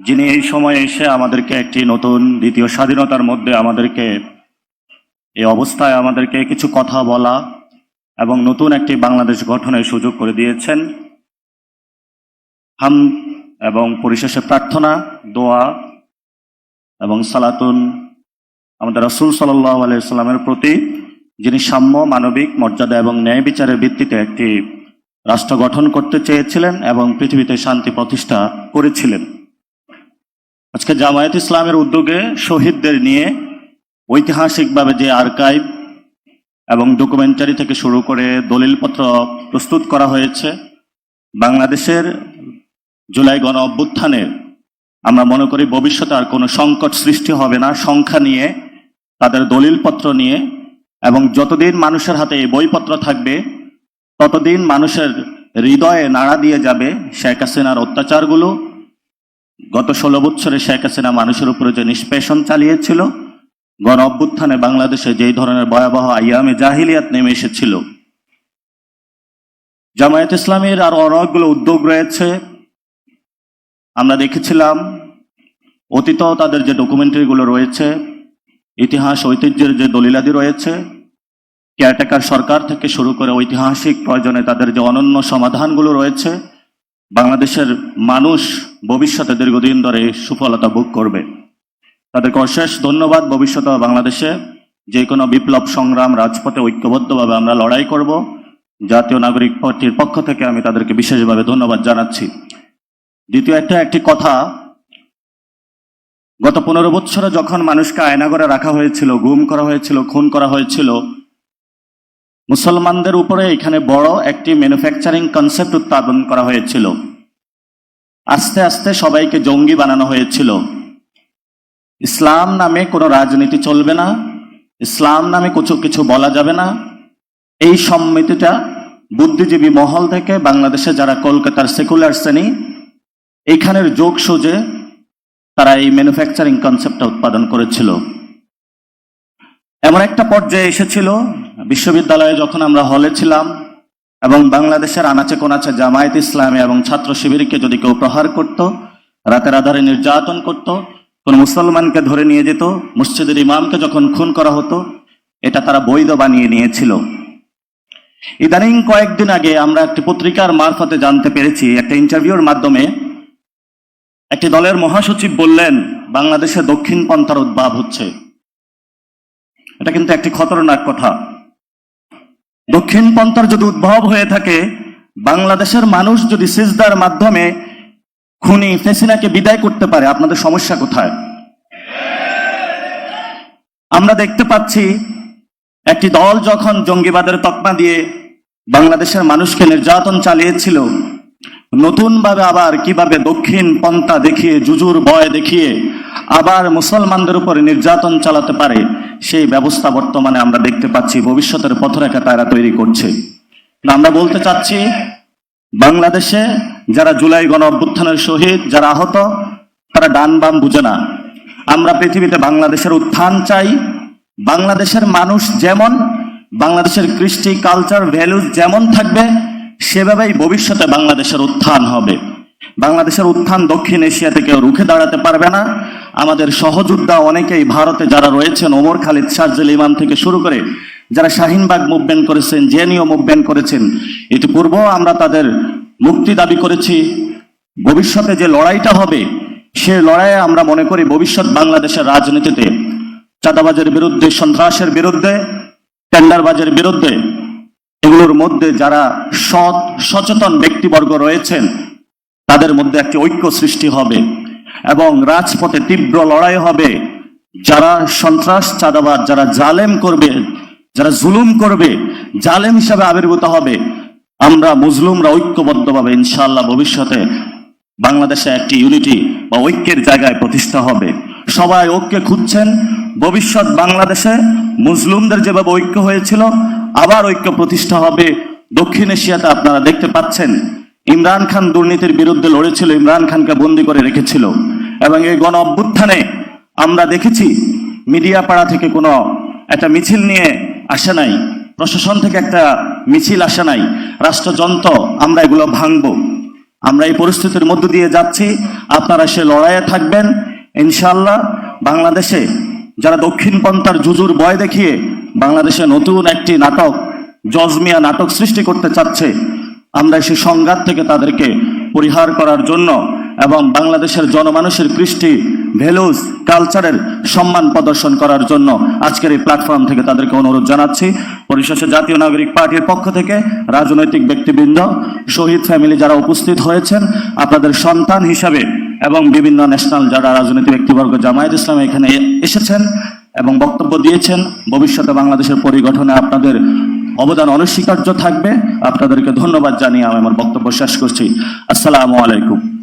যিনি এই সময়ে এসে আমাদেরকে একটি নতুন, দ্বিতীয় স্বাধীনতার মধ্যে আমাদেরকে এই অবস্থায় আমাদেরকে কিছু কথা বলা এবং নতুন একটি বাংলাদেশ গঠনের সুযোগ করে দিয়েছেন। হাম এবং পরিশেষে প্রার্থনা, দোয়া এবং সালাতুন আমাদের রসুল সাল্লাহ আলাইসাল্লামের প্রতি, যিনি সাম্য, মানবিক, মর্যাদা এবং ন্যায় বিচারের ভিত্তিতে একটি রাষ্ট্র গঠন করতে চেয়েছিলেন এবং পৃথিবীতে শান্তি প্রতিষ্ঠা করেছিলেন। আজকে জামায়াত ইসলামের উদ্যোগে শহীদদের নিয়ে ঐতিহাসিকভাবে যে আর্কাইভ এবং ডকুমেন্টারি থেকে শুরু করে দলিলপত্র প্রস্তুত করা হয়েছে, বাংলাদেশের জুলাই গণ অভ্যুত্থানের আমরা মনে করি ভবিষ্যতে আর কোনো সংকট সৃষ্টি হবে না। সংখ্যা নিয়ে, তাদের দলিলপত্র নিয়ে এবং যতদিন মানুষের হাতে এই বইপত্র থাকবে, ততদিন মানুষের হৃদয়ে নাড়া দিয়ে যাবে শেখ হাসিনার অত্যাচারগুলো গত ষোলো বছরে শেখ হাসিনা মানুষের উপরে যে নিষ্পেষণ চালিয়েছিল, গণ অভ্যুত্থানে বাংলাদেশে যেই ধরনের ভয়াবহ আয়ামে জাহিলিয়াত নেমে এসেছিল, জামায়াত ইসলামের আর অনেকগুলো উদ্যোগ রয়েছে। আমরা দেখেছিলাম, অতীত তাদের যে ডকুমেন্টারিগুলো রয়েছে, ইতিহাস, ঐতিহ্যের যে দলিলাদি রয়েছে, কেয়ারটেকার সরকার থেকে শুরু করে ঐতিহাসিক প্রয়োজনে তাদের যে অনন্য সমাধানগুলো রয়েছে বাংলাদেশের মানুষ ভবিষ্যতে দীর্ঘদিন ধরে সুফলতা ভোগ করবে। তাদেরকে অশেষ ধন্যবাদ। ভবিষ্যতে বাংলাদেশে যে কোনো বিপ্লব সংগ্রাম রাজপথে ঐক্যবদ্ধভাবে আমরা লড়াই করব। জাতীয় নাগরিক পার্টির পক্ষ থেকে আমি তাদেরকে বিশেষভাবে ধন্যবাদ জানাচ্ছি। দ্বিতীয় একটা, একটি কথা। গত পনেরো বছরে যখন মানুষকে আয়নাগরে রাখা হয়েছিল, গুম করা হয়েছিল, খুন করা হয়েছিল মুসলমানদের উপরে এখানে বড় একটি ম্যানুফ্যাকচারিং কনসেপ্ট উৎপাদন করা হয়েছিল। আস্তে আস্তে সবাইকে জঙ্গি বানানো হয়েছিল। ইসলাম নামে কোনো রাজনীতি চলবে না। ইসলাম নামে কিছু কিছু বলা যাবে না। এই সম্মিতিটা বুদ্ধিজীবী মহল থেকে বাংলাদেশে যারা কলকাতার সেকুলার শ্রেণি এইখানের যোগ সুজে তারা এই ম্যানুফ্যাকচারিং কনসেপ্টটা উৎপাদন করেছিল। এমন একটা পর্যায়ে এসেছিল বিশ্ববিদ্যালয়ে যখন আমরা হলে ছিলাম এবং বাংলাদেশের আনাচে কোনাচে জামায়াত ইসলামী এবং ছাত্র শিবিরকে যদি কেউ প্রহার করত, রাতের আধারে নির্যাতন করত, কোন মুসলমানকে ধরে নিয়ে যেত, মসজিদের ইমামকে যখন খুন করা হতো, এটা তারা বৈধ বানিয়ে নিয়েছিল। ইদানিং কয়েকদিন আগে আমরা একটি পত্রিকার মারফতে জানতে পেরেছি, একটা ইন্টারভিউর মাধ্যমে একটি দলের মহাসচিব বললেন, বাংলাদেশে দক্ষিণ পন্থার উদ্ভাব হচ্ছে। এটা কিন্তু একটি খতরনাক কথা। দক্ষিণ পন্থার যদি উদ্ভব হয়ে থাকে, বাংলাদেশের মানুষ যদি সিজদার মাধ্যমে খুনি ফেসিনাকে বিদায় করতে পারে, আপনাদের সমস্যা কোথায়? আমরা দেখতে পাচ্ছি একটি দল যখন জঙ্গিবাদের তকমা দিয়ে বাংলাদেশের মানুষকে নির্যাতন চালিয়েছিল, নতুনভাবে আবার কীভাবে দক্ষিণ পন্থা দেখিয়ে, জুজুর ভয় দেখিয়ে আবার মুসলমানদের উপরে নির্যাতন চালাতে পারে, সেই ব্যবস্থা বর্তমানে আমরা দেখতে পাচ্ছি, ভবিষ্যতের পথরেখা তারা তৈরি করছে। আমরা বলতে চাচ্ছি, বাংলাদেশে যারা জুলাই গণ অভ্যুত্থানের শহীদ, যারা আহত, তারা ডান বাম বুঝে না। আমরা পৃথিবীতে বাংলাদেশের উত্থান চাই, বাংলাদেশের মানুষ যেমন, বাংলাদেশের কৃষ্টি কালচার ভ্যালুজ যেমন থাকবে, সেভাবেই ভবিষ্যতে বাংলাদেশের উত্থান হবে। বাংলাদেশের উত্থান দক্ষিণ এশিয়াতে কেউ রুখে দাঁড়াতে পারবে না। আমাদের সহযোদ্ধা অনেকেই ভারতে যারা রয়েছেন, ওমর খালিদ, শারজেল ইমাম থেকে শুরু করে যারা শাহিনবাগ মুভমেন্ট করেছেন জেনিও মুভমেন্ট করেছেন ইতিপূর্ব আমরা তাদের মুক্তি দাবি করেছি। ভবিষ্যতে যে লড়াইটা হবে, সে লড়াইয়ে আমরা মনে করি ভবিষ্যৎ বাংলাদেশের রাজনীতিতে, চাঁদাবাজের বিরুদ্ধে, সন্ত্রাসের বিরুদ্ধে, টেন্ডারবাজের বিরুদ্ধে, এগুলোর মধ্যে যারা সৎ, সচেতন ব্যক্তিবর্গ রয়েছেন তাদের মধ্যে একটি ঐক্য সৃষ্টি হবে এবং রাজপথে তীব্র লড়াই হবে। যারা সন্ত্রাস চাঁদাবাদ যারা জালেম করবে, যারা জুলুম করবে, জালেম হিসাবে আবির্ভূত হবে। আমরা মুসলুমরা ঐক্যবদ্ধভাবে ইনশাল্লাহ ভবিষ্যতে বাংলাদেশে একটি ইউনিটি বা ঐক্যের জায়গায় প্রতিষ্ঠা হবে। সবাই ঐক্যে খুঁজছেন। ভবিষ্যৎ বাংলাদেশে মুসলিমদের যেভাবে ঐক্য হয়েছিল, আবার ঐক্য প্রতিষ্ঠা হবে। দক্ষিণ এশিয়াতে আপনারা দেখতে পাচ্ছেন ইমরান খান দুর্নীতির বিরুদ্ধে লড়েছিল, ইমরান খানকে বন্দি করে রেখেছিল। এবং এই গণ অভ্যুত্থানে আমরা দেখেছি মিডিয়া পাড়া থেকে কোনো একটা মিছিল নিয়ে আসে নাই, প্রশাসন থেকে একটা মিছিল আসে নাই, রাষ্ট্রযন্ত্র, আমরা এগুলো ভাঙবো। আমরা এই পরিস্থিতির মধ্য দিয়ে যাচ্ছি, আপনারা সে লড়াইয়ে থাকবেন ইনশাল্লাহ বাংলাদেশে যারা দক্ষিণ পন্থার জুজুর ভয় দেখিয়ে বাংলাদেশে নতুন একটি নাটক জজমিয়া নাটক সৃষ্টি করতে চাচ্ছে আমরা সেই সংঘাত থেকে তাদেরকে পরিহার করার জন্য এবং বাংলাদেশের জনমানুষের কৃষ্টি ভ্যালুজ কালচারের সম্মান প্রদর্শন করার জন্য আজকের এই প্ল্যাটফর্ম থেকে তাদেরকে অনুরোধ জানাচ্ছি। পরিশেষে জাতীয় নাগরিক পার্টির পক্ষ থেকে রাজনৈতিক ব্যক্তিবৃন্দ, শহীদ ফ্যামিলি যারা উপস্থিত হয়েছেন, আপনাদের সন্তান হিসাবে এবং বিভিন্ন ন্যাশনাল যারা রাজনৈতিক ব্যক্তিবর্গ জামায়াত ইসলাম এখানে এসেছেন এবং বক্তব্য দিয়েছেন, ভবিষ্যতে বাংলাদেশের পরিগঠনে আপনাদের অবদান অনস্বীকার্য থাকবে। আপনাদেরকে ধন্যবাদ জানিয়ে আমি আমার বক্তব্য শেষ করছি। আসসালামু আলাইকুম।